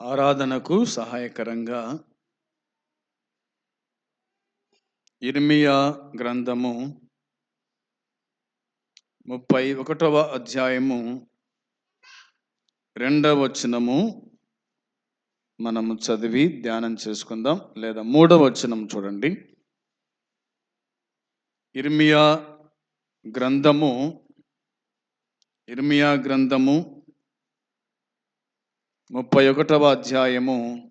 ఆరాధనకు సహాయకరంగా ఇర్మియా గ్రంథము ముప్పై ఒకటవ అధ్యాయము రెండవ వచనము మనము చదివి ధ్యానం చేసుకుందాం లేదా మూడవ వచనం చూడండి. ఇర్మియా గ్రంథము ఇర్మియా గ్రంథము ముప్పై ఒకటవ అధ్యాయము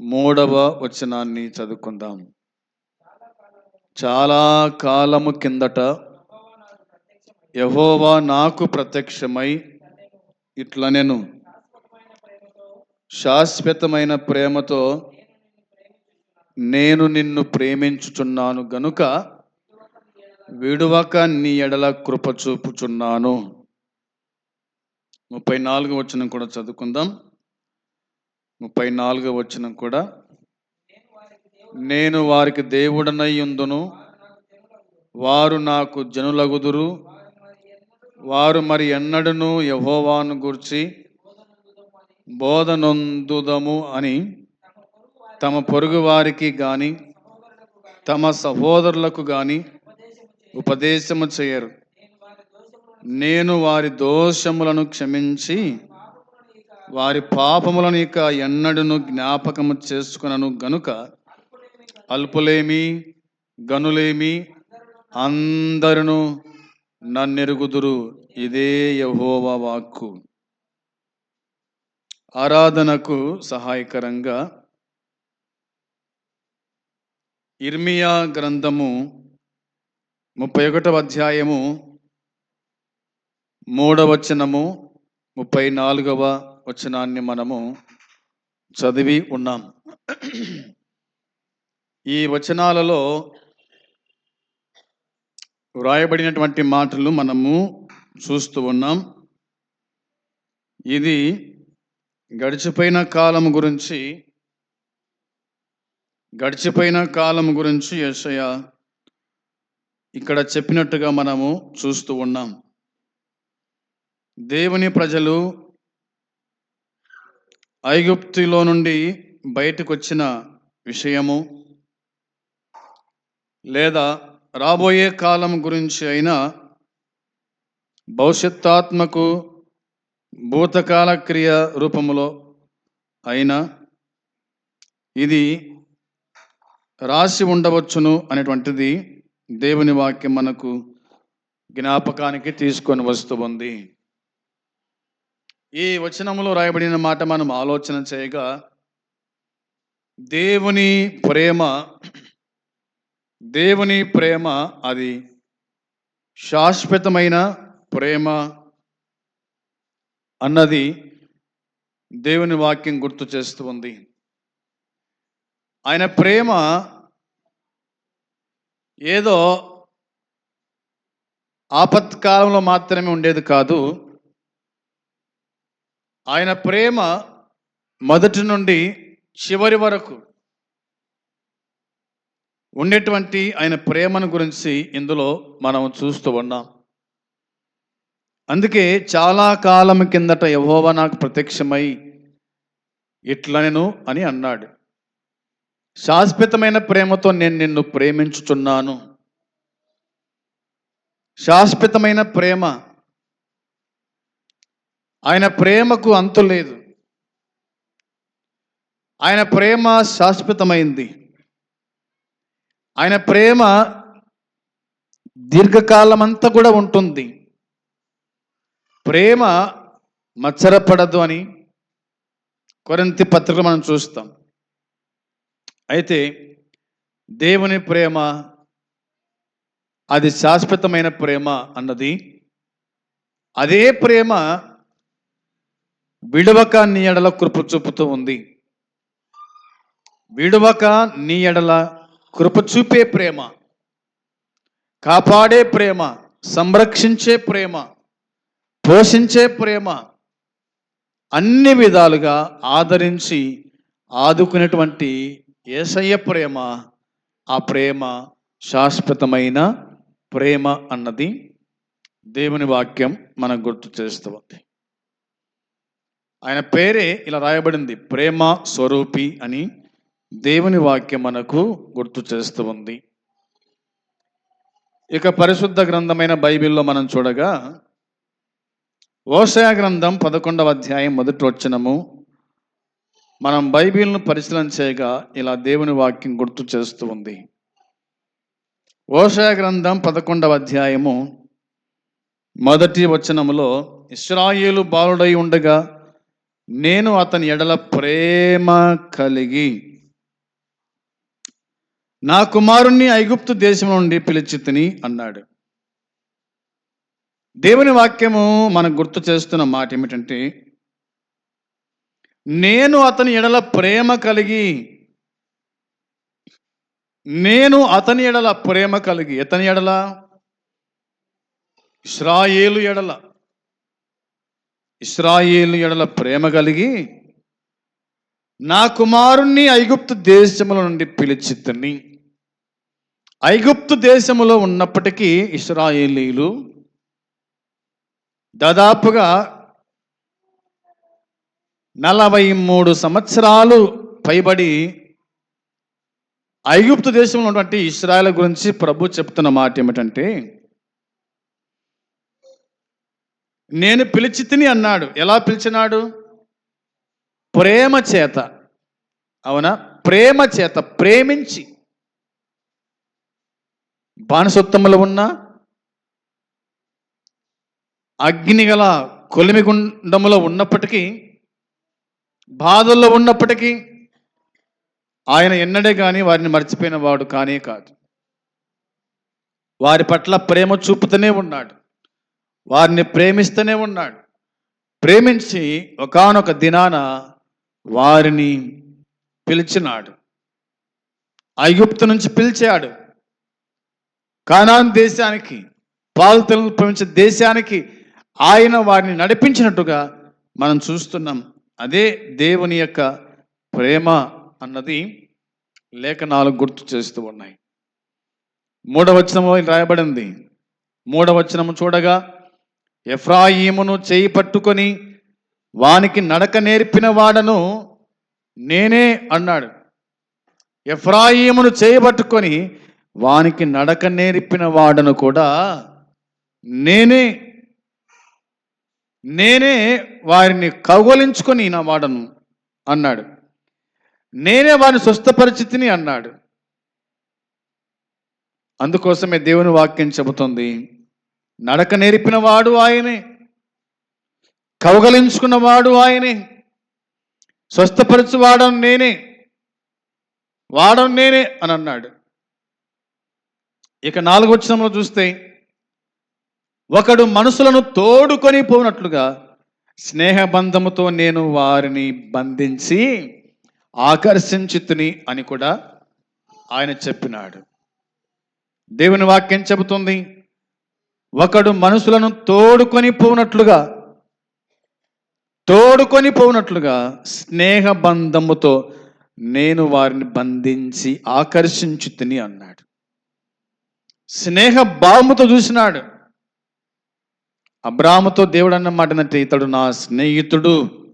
మూడవ వచనాన్ని చదువుకుందాం. చాలా కాలము కిందట యహోవా నాకు ప్రత్యక్షమై ఇట్లా నేను శాశ్వతమైన ప్రేమతో నేను నిన్ను ప్రేమించుచున్నాను గనుక విడువక నీ ఎడల కృప చూపుచున్నాను. ముప్పై నాలుగు వచ్చిన కూడా చదువుకుందాం. ముప్పై నాలుగు వచ్చిన కూడా. నేను వారికి దేవుడనై ఉందును. వారు నాకు జనులగుదురు. వారు మరి ఎన్నడను యహోవాను గుర్చి బోధనొందుదము అని తమ పొరుగు వారికి కానీ తమ సహోదరులకు కానీ ఉపదేశము చేయరు. నేను వారి దోషములను క్షమించి వారి పాపములను ఇక ఎన్నడును జ్ఞాపకము చేసుకునను గనుక అల్పులేమి గనులేమి అందరును నన్నెరుగుదురు. ఇదే యహోవా వాక్కు. ఆరాధనకు సహాయకరంగా ఇర్మియా గ్రంథము ముప్పై ఒకటవ అధ్యాయము మూడవ వచనము ముప్పై నాలుగవ వచనాన్ని మనము చదివి ఉన్నాం. ఈ వచనాలలో వ్రాయబడినటువంటి మాటలు మనము చూస్తూ ఉన్నాం. ఇది గడిచిపోయిన కాలం గురించి గడిచిపోయిన కాలం గురించి యశయ ఇక్కడ చెప్పినట్టుగా మనము చూస్తూ ఉన్నాం. దేవుని ప్రజలు ఐగుప్తులో నుండి బయటకు వచ్చిన విషయము లేదా రాబోయే కాలం గురించి అయినా భవిష్యత్తాత్మకు భూతకాల క్రియ రూపములో అయినా ఇది రాసి ఉండవచ్చును అనేటువంటిది దేవుని వాక్యం మనకు జ్ఞాపకానికి తీసుకొని వస్తూ ఉంది. ఈ వచనములో రాయబడిన మాట మనం ఆలోచన చేయగా దేవుని ప్రేమ దేవుని ప్రేమ అది శాశ్వతమైన ప్రేమ అన్నది దేవుని వాక్యం గుర్తు చేస్తూ ఉంది. ఆయన ప్రేమ ఏదో ఆపత్కాలంలో మాత్రమే ఉండేది కాదు ఆయన ప్రేమ మొదటి నుండి చివరి వరకు ఉండేటువంటి ఆయన ప్రేమను గురించి ఇందులో మనం చూస్తూ ఉన్నాం. అందుకే చాలా కాలం కిందట యహోవ నాకు ప్రత్యక్షమై ఇట్లనెను అని అన్నాడు. శాశ్వతమైన ప్రేమతో నేను నిన్ను ప్రేమించుచున్నాను. శాశ్వతమైన ప్రేమ ఆయన ప్రేమకు అంతు లేదు. ఆయన ప్రేమ శాశ్వతమైంది. ఆయన ప్రేమ దీర్ఘకాలం అంతా కూడా ఉంటుంది. ప్రేమ మచ్చరపడదు అని కొరంతి పత్రిక మనం చూస్తాం. అయితే దేవుని ప్రేమ అది శాశ్వతమైన ప్రేమ అన్నది అదే ప్రేమ విడవక నీ ఎడల కృప చూపుతూ ఉంది. విడవక నీ ఎడల కృప చూపే ప్రేమ. కాపాడే ప్రేమ. సంరక్షించే ప్రేమ. పోషించే ప్రేమ. అన్ని విధాలుగా ఆదరించి ఆదుకునేటువంటి ఏసయ్య ప్రేమ ఆ ప్రేమ శాశ్వతమైన ప్రేమ అన్నది దేవుని వాక్యం మనకు గుర్తు చేస్తుంది. ఆయన పేరే ఇలా రాయబడింది. ప్రేమ స్వరూపి అని దేవుని వాక్యం మనకు గుర్తు చేస్తూ ఉంది. ఇక పరిశుద్ధ గ్రంథమైన బైబిల్లో మనం చూడగా ఓషయ గ్రంథం పదకొండవ అధ్యాయం మొదటి వచనము మనం బైబిల్ను పరిశీలన చేయగా ఇలా దేవుని వాక్యం గుర్తు చేస్తూ ఉంది. ఓషయ గ్రంథం పదకొండవ అధ్యాయము మొదటి వచనములో ఇస్రాయేలు బాలుడై ఉండగా నేను అతని ఎడల ప్రేమ కలిగి నా కుమారుణ్ణి ఐగుప్తు దేశం నుండి పిలిచి తిని అన్నాడు. దేవుని వాక్యము మనకు గుర్తు చేస్తున్న మాట ఏమిటంటే నేను అతని ఎడల ప్రేమ కలిగి నేను అతని ఎడల ప్రేమ కలిగి అతని ఎడల? ఇస్రాయేలు ఎడల. ఇస్రాయేలు ఎడల ప్రేమ కలిగి నా కుమారుణ్ణి ఐగుప్తు దేశముల నుండి పిలిచితని. ఐగుప్తు దేశములో ఉన్నప్పటికీ ఇస్రాయేలీలు దాదాపుగా నలభై మూడు సంవత్సరాలు పైబడి ఐగుప్తు దేశంలో ఉన్నటువంటి ఇస్రాయల్ గురించి ప్రభు చెప్తున్న మాట ఏమిటంటే నేను పిలిచి తిని అన్నాడు. ఎలా పిలిచినాడు? ప్రేమ చేత అవునా? ప్రేమ చేత ప్రేమించి. బానిసత్వములో ఉన్న అగ్నిగల కొలిమిగుండములో ఉన్నప్పటికీ బాధల్లో ఉన్నప్పటికీ ఆయన ఎన్నడే కానీ వారిని మర్చిపోయిన వాడు కానే కాదు. వారి పట్ల ప్రేమ చూపుతూనే ఉన్నాడు. వారిని ప్రేమిస్తూనే ఉన్నాడు. ప్రేమించి ఒకానొక దినాన వారిని పిలిచినాడు. ఐగుప్తు నుంచి పిలిచాడు. కానాన్ దేశానికి పాలతలను ప్రపంచ దేశానికి ఆయన వారిని నడిపించినట్టుగా మనం చూస్తున్నాం. అదే దేవుని యొక్క ప్రేమ అన్నది లేఖనాలు గుర్తు చేస్తూ ఉన్నాయి. మూడవచనము రాయబడింది. మూడవచనము చూడగా ఎఫ్రాయిమును చేయి పట్టుకొని వానికి నడక నేర్పిన వాడను నేనే అన్నాడు. ఎఫ్రాయిమును చేయబట్టుకొని వానికి నడక నేర్పిన వాడను కూడా నేనే నేనే వారిని కౌగలించుకొని నా వాడను అన్నాడు. నేనే వారిని స్వస్థపరిచితిని అన్నాడు. అందుకోసమే దేవుని వాక్యం చెబుతుంది. నడక నేర్పిన వాడు ఆయనే. కౌగలించుకున్నవాడు ఆయనే. స్వస్థపరచువాడను నేనే. వాడం నేనే అని అన్నాడు. ఇక నాలుగు వచ్చినంలో చూస్తే ఒకడు మనసులను తోడుకొని పోనట్లుగా స్నేహబంధముతో నేను వారిని బంధించి ఆకర్షించుతుని అని కూడా ఆయన చెప్పినాడు. దేవుని వాక్యం చెబుతుంది ఒకడు మనుషులను తోడుకొని పోనట్లుగా తోడుకొని పోనట్లుగా స్నేహ బంధముతో నేను వారిని బంధించి ఆకర్షించుతుని అన్నాడు. స్నేహ భావముతో చూసినాడు. అబ్రాహముతో దేవుడు అన్నమాట మాట ఇతడు నా స్నేహితుడు.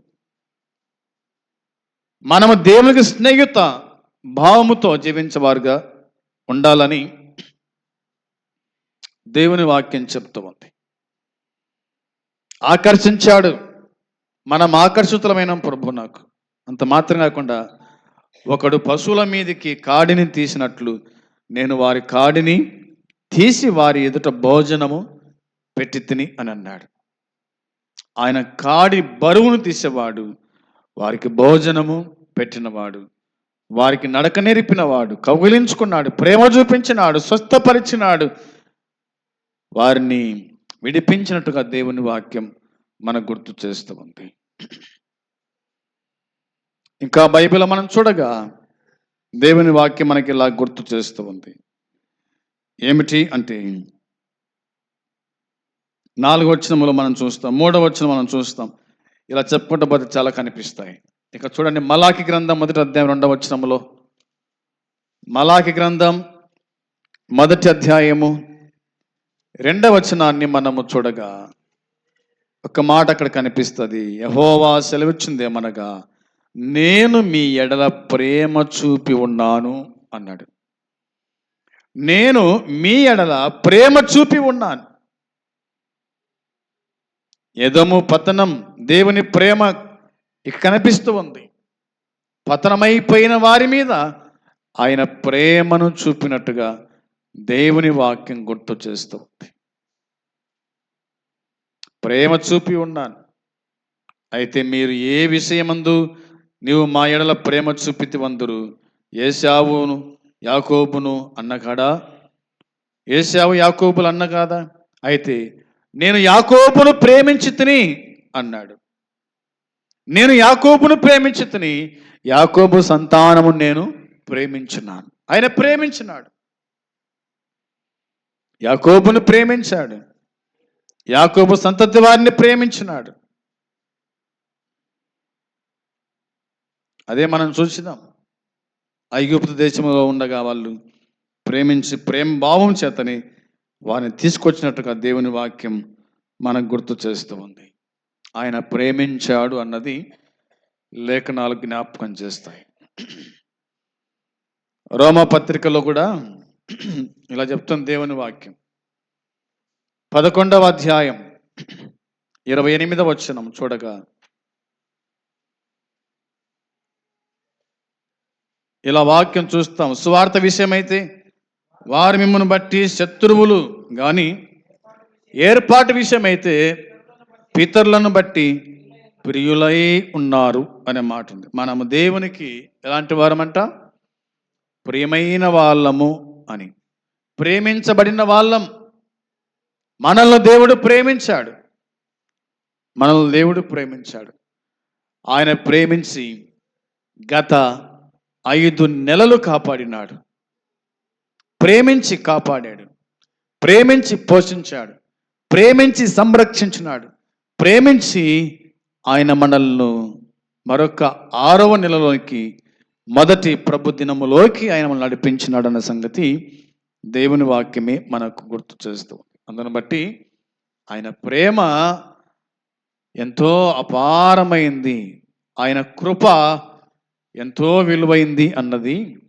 మనము దేవునికి స్నేహిత భావముతో జీవించేవారుగా ఉండాలని దేవుని వాక్యం చెప్తూ ఉంది. ఆకర్షించాడు. మనం ఆకర్షితులమైన ప్రభు నాకు. అంత మాత్రం కాకుండా ఒకడు పశువుల మీదకి కాడిని తీసినట్లు నేను వారి కాడిని తీసి వారి ఎదుట భోజనము పెట్టి తిని అని అన్నాడు. ఆయన కాడి బరువును తీసేవాడు. వారికి భోజనము పెట్టినవాడు. వారికి నడక నేర్పినవాడు. కౌగిలించుకున్నాడు. ప్రేమ చూపించినాడు. స్వస్థపరిచినాడు. వారిని విడిపించినట్టుగా దేవుని వాక్యం మనకు గుర్తు చేస్తూ ఉంది. ఇంకా బైబిల్ మనం చూడగా దేవుని వాక్యం మనకి ఇలా గుర్తు చేస్తూ ఉంది. ఏమిటి అంటే నాలుగో వచనములో మనం చూస్తాం మూడో వచనం మనం చూస్తాం. ఇలా చెప్పుకుంటూ పోతే చాలా కనిపిస్తాయి. ఇక చూడండి మలాకి గ్రంథం మొదటి అధ్యాయం రెండవ వచనములో మలాకి గ్రంథం మొదటి అధ్యాయము రెండవ వచనాన్ని మనము చూడగా ఒక మాట అక్కడ కనిపిస్తుంది. యహోవా సెలవిచ్చింది ఏమనగా నేను మీ ఎడల ప్రేమ చూపి ఉన్నాను అన్నాడు. నేను మీ ఎడల ప్రేమ చూపి ఉన్నాను. ఎదము పతనం దేవుని ప్రేమ ఇక కనిపిస్తూ ఉంది. పతనమైపోయిన వారి మీద ఆయన ప్రేమను చూపినట్టుగా దేవుని వాక్యం గుర్తు చేస్తూ ఉంది. ప్రేమ చూపి ఉన్నాను. అయితే మీరు ఏ విషయమందు నీవు మా ఎడల ప్రేమ చూపితి వందురు? ఏసావును యాకోబును అన్న కాడా? ఏసావు యాకోబులు అన్న కాదా? అయితే నేను యాకోబును ప్రేమించి తిని అన్నాడు. నేను యాకోబును ప్రేమించి తిని యాకోబు సంతానము నేను ప్రేమించున్నాను. ఆయన ప్రేమించినాడు. యాకోబును ప్రేమించాడు. యాకోబు సంతతి వారిని ప్రేమించినాడు. అదే మనం చూసినాం. ఐగుప్తు దేశంలో ఉండగా వాళ్ళు ప్రేమించి ప్రేమ భావం చేతని వారిని తీసుకొచ్చినట్టుగా దేవుని వాక్యం మనకు గుర్తు చేస్తూ ఉంది. ఆయన ప్రేమించాడు అన్నది లేఖనాలు జ్ఞాపకం చేస్తాయి. రోమ పత్రికలో కూడా ఇలా చెప్తుంది దేవుని వాక్యం. పదకొండవ అధ్యాయం ఇరవై ఎనిమిదవ వచనం చూడగా ఇలా వాక్యం చూస్తాం. సువార్త విషయమైతే వారు మిమ్మల్ని బట్టి శత్రువులు కానీ ఏర్పాటు విషయమైతే పితరులను బట్టి ప్రియులై ఉన్నారు అనే మాట ఉంది మనము దేవునికి ఎలాంటి వారమంట? ప్రియమైన వాళ్ళము అని. ప్రేమించబడిన వాళ్ళం. మనల్ని దేవుడు ప్రేమించాడు. మనల్ని దేవుడు ప్రేమించాడు. ఆయన ప్రేమించి గత ఐదు నెలలు కాపాడినాడు. ప్రేమించి కాపాడాడు. ప్రేమించి పోషించాడు. ప్రేమించి సంరక్షించినాడు. ప్రేమించి ఆయన మనల్ని మరొక ఆరవ నెలలోకి మొదటి ప్రభు దినములోకి ఆయన మనల్ని నడిపించినాడు అన్న సంగతి దేవుని వాక్యమే మనకు గుర్తు చేస్తుంది అందును బట్టి ఆయన ప్రేమ ఎంతో అపారమైంది. ఆయన కృప ఎంతో విలువైంది అన్నది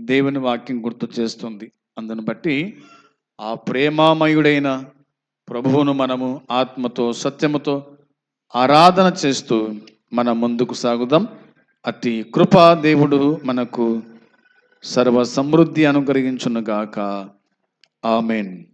దేవుని వాక్యం గుర్తు చేస్తుంది. అందును బట్టి ఆ ప్రేమామయుడైన ప్రభువును మనము ఆత్మతో సత్యముతో ఆరాధన చేస్తూ మన ముందుకు సాగుదాం. అతి కృప దేవుడు మనకు సర్వ సమృద్ధి అనుగ్రహించునుగాక. ఆమెన్.